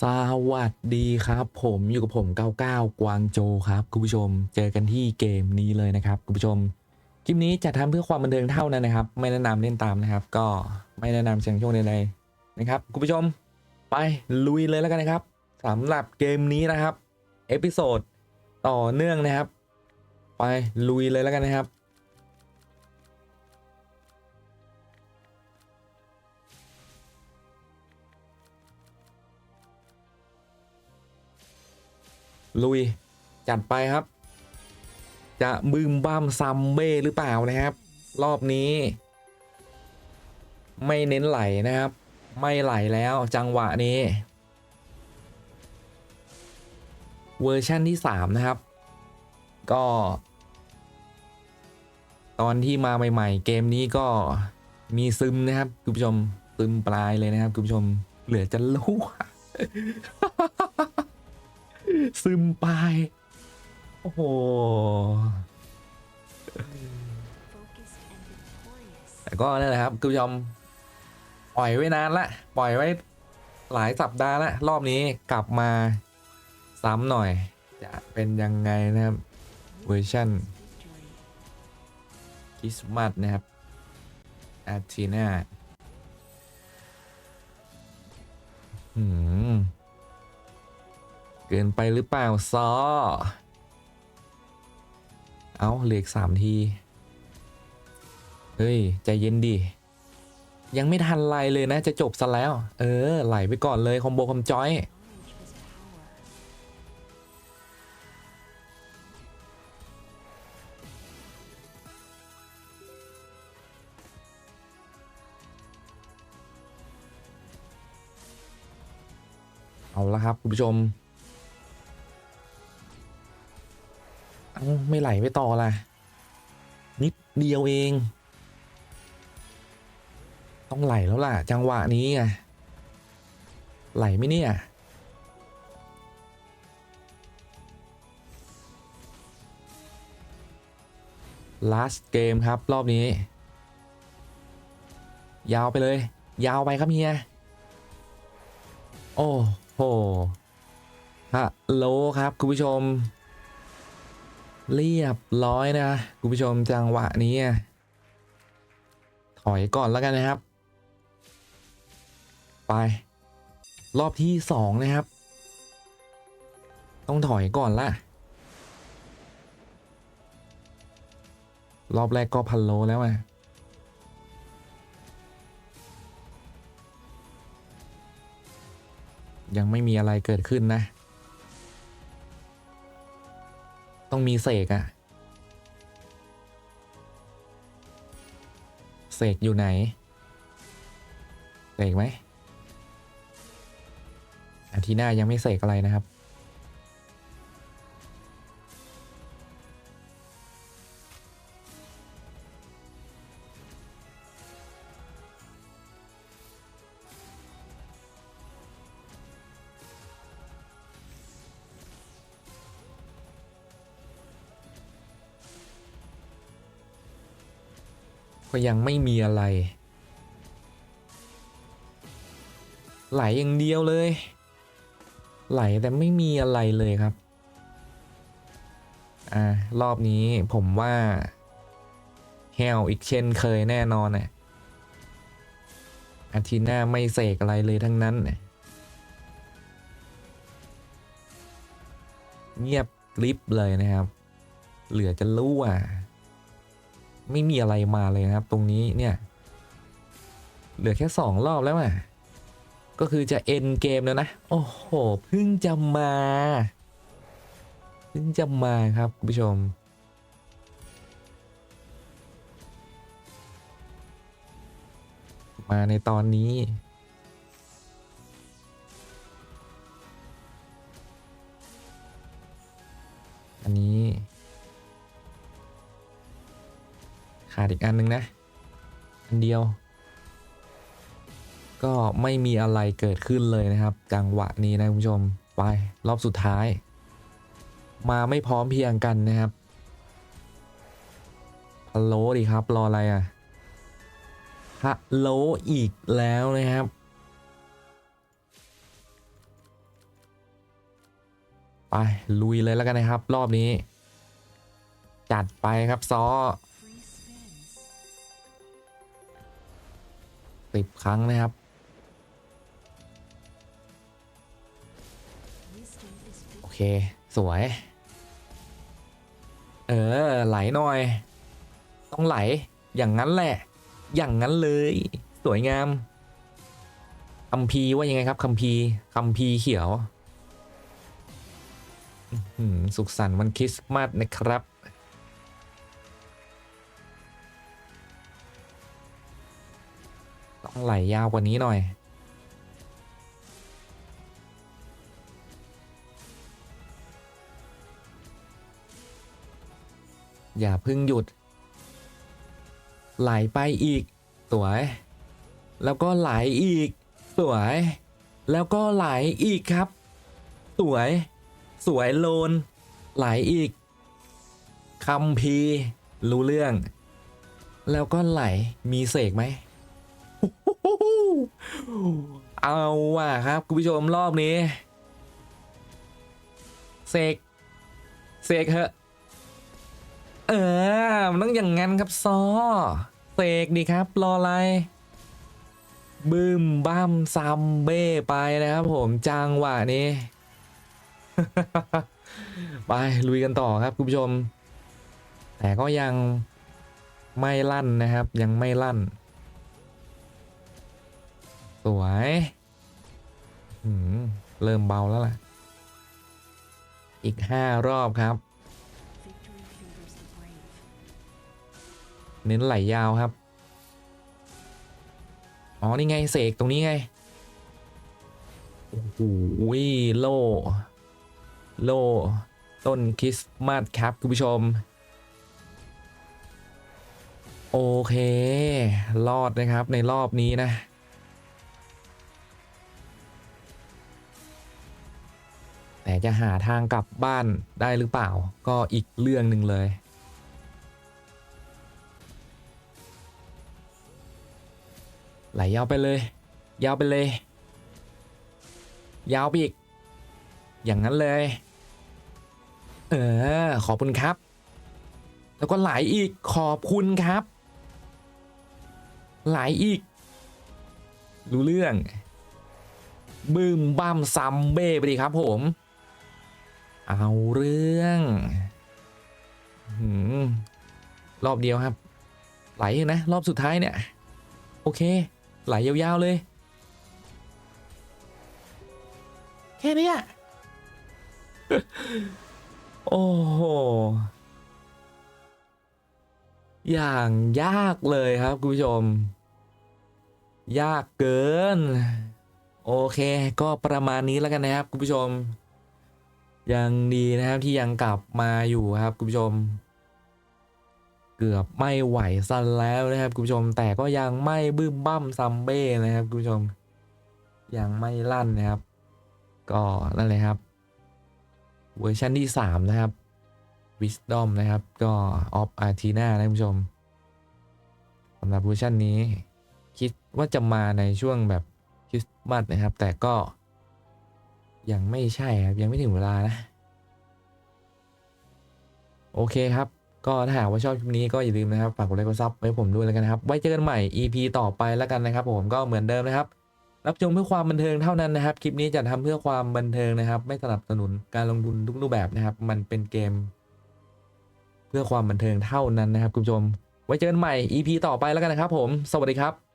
สวัสดีครับผมอยู่กับผม99กวางโจครับคุณผู้ชมเจอกันที่เกมนี้เลยนะครับคุณผู้ชมคลิปนี้จะทำเพื่อความบันเทิงเท่านั้นนะครับ ไม่แนะนำเล่นตามนะครับ ก็ไม่แนะนำเสียงโชคใดๆนะครับคุณผู้ชมไปลุยเลยแล้วกันนะครับสำหรับเกมนี้นะครับเอพิโซดต่อเนื่องนะครับ ไปลุยเลยแล้วกันนะครับ ลุย จัดไปครับ จะบึมบ้ามซัมเบ้หรือเปล่านะครับ รอบนี้ ไม่เน้นไหลนะครับ ไม่ไหลแล้วจังหวะนี้ เวอร์ชั่นที่ 3 นะครับ ก็ ตอนที่มาใหม่ๆ เกมนี้ก็มีซึมนะครับ คุณผู้ชมซึมปลายเลยนะครับ คุณผู้ชมเหลือจะรู้ ซึมไป โอ้โหแต่ก็นั่นแหละครับคุณผู้ชมปล่อยไว้นานละปล่อยไว้หลายสัปดาห์ละรอบนี้กลับมาซ้ำหน่อย จะเป็นยังไงนะครับเวอร์ชันคริสต์มาสนะครับอาทีน่าหืม กินไปหรือเปล่าซอ เอาเหลือสามที เฮ้ย ใจเย็นดิยังไม่ทันไรเลยนะ จะจบซะแล้ว เออ ไหลไปก่อนเลย คอมโบคอมจอย เอาละครับ คุณผู้ชม ไม่ไหลไปต่อละนิดเดียวเอง ต้องไหลแล้วล่ะ จังหวะนี้ไงไหลไหมเนี่ย last game ครับ รอบนี้ ยาวไปเลย ยาวไปครับเฮีย โอ้โหฮัลโหลครับ คุณผู้ชม เรียบร้อยนะคุณผู้ชมจังหวะนี้ถอยก่อนแล้วกันนะครับ ไป รอบที่สองนะครับ ต้องถอยก่อนละรอบแรกก็พันโลแล้วอะยังไม่มีอะไรเกิดขึ้นนะ ต้องมีเสกอะเสกอยู่ไหนเสกไหมอาทีหน้ายังไม่เสกอะไรนะครับ ก็ยังไม่มีอะไร ไหลอย่างเดียวเลย ไหลแต่ไม่มีอะไรเลยครับ อ่ารอบนี้ผมว่าแฮวอีกเช่นเคยแน่นอนน่ะอาทิตย์หน้าไม่เสกอะไรเลยทั้งนั้นน่ะเงียบกริบเลยนะครับ เหลือจะรู้อะ ไม่มีอะไรมาเลยนะครับ ตรงนี้เนี่ยเหลือแค่สองรอบแล้วอะก็คือจะเอ็นเกมแล้วนะ โอ้โหเพิ่งจะมาเพิ่งจะมาครับคุณผู้ชม มาในตอนนี้อันนี้ ขาดอีกอันหนึงนะ อันเดียว ก็ไม่มีอะไรเกิดขึ้นเลยนะครับจังหวะนี้นะคุณผู้ชมไปรอบสุดท้าย มาไม่พร้อมเพียงกันนะครับฮัลโหลดีครับรออะไรอะฮัลโหลอีกแล้วนะครับไปลุยเลยแล้วกันนะครับ รอบนี้ จัดไปครับซอ สิบครั้งนะครับ โอเค สวย เออ ไหลหน่อย ต้องไหล อย่างนั้นแหละ อย่างนั้นเลย สวยงามคัมภีว่ายังไงครับคัมภีคัมภีเขียว สุขสันต์วันคริสต์มาสนะครับ ไหลยาวกว่านี้หน่อย อย่าพึ่งหยุด ไหลไปอีก สวย แล้วก็ไหลอีก สวย แล้วก็ไหลอีกครับ สวย สวยโลน ไหลอีกคำพีร์รู้เรื่อง แล้วก็ไหลมีเสกไหม เอาว่ะครับคุณผู้ชมรอบนี้เสกเสกเหอะเออมันต้องอย่างงั้นครับซอเสกดีครับ รออะไรบึ้มบ้ามซัมเบ้ไปนะครับผมจังหวะนี้ ไปลุยกันต่อครับคุณผู้ชม แต่ก็ยังไม่ลั่นนะครับ ยังไม่ลั่น สวยเริ่มเบาแล้วล่ะ อีกห้ารอบครับ เน้นไหลยาวครับ อ๋อ นี่ไง เสกตรงนี้ไง โอ้โหโล่โล่ต้นคริสต์มาสครับ คุณผู้ชม โอเค รอดนะครับในรอบนี้นะ แต่จะหาทางกลับบ้านได้หรือเปล่า ก็อีกเรื่องหนึ่งเลย ไหลยาวไปเลย ยาวไปเลย ยาวไปอีก อย่างนั้นเลย เออ ขอบคุณครับ แล้วก็ไหลอีกขอบคุณครับ ไหลอีก รู้เรื่องบึ้มบ้ามซัมเบ้ไปดีครับผม เอาเรื่องรอบเดียวครับ ไหลนะ รอบสุดท้ายเนี่ย โอเค ไหลยาวๆเลย แค่นี้โอ้โห อย่างยากเลยครับคุณผู้ชม ยากเกิน โอเค ก็ประมาณนี้แล้วกันนะครับคุณผู้ชม ยังดีนะครับที่ยังกลับมาอยู่ครับคุณผู้ชม เกือบไม่ไหวสั้นแล้วนะครับคุณผู้ชม แต่ก็ยังไม่บึ้มบั้มซัมเบ้นะครับคุณผู้ชม ยังไม่ลั่นนะครับ ก็นั่นเลยครับ เวอร์ชันที่ 3 นะครับ Wisdom นะครับ ก็ Of Artina นะคุณผู้ชมสำหรับเวอร์ชันนี้ คิดว่าจะมาในช่วงแบบคริสต์มาสนะครับ แต่ก็ ยังไม่ใช่ครับ ยังไม่ถึงเวลานะ โอเคครับ ก็ถ้าหากว่าชอบคลิปนี้ก็อย่าลืมนะครับ ฝากกดไลค์กดซับไว้ผมด้วยแล้วกันนะครับ ไว้เจอกันใหม่ EP ต่อไปแล้วกันนะครับ ผมก็เหมือนเดิมนะครับ รับชมเพื่อความบันเทิงเท่านั้นนะครับ คลิปนี้จะทำเพื่อความบันเทิงนะครับ ไม่สนับสนุนการลงทุนทุกรูปแบบนะครับ มันเป็นเกม เพื่อความบันเทิงเท่านั้นนะครับคุณผู้ชม ไว้เจอกันใหม่ EP ต่อไปแล้วกันนะครับ ผม สวัสดีครับ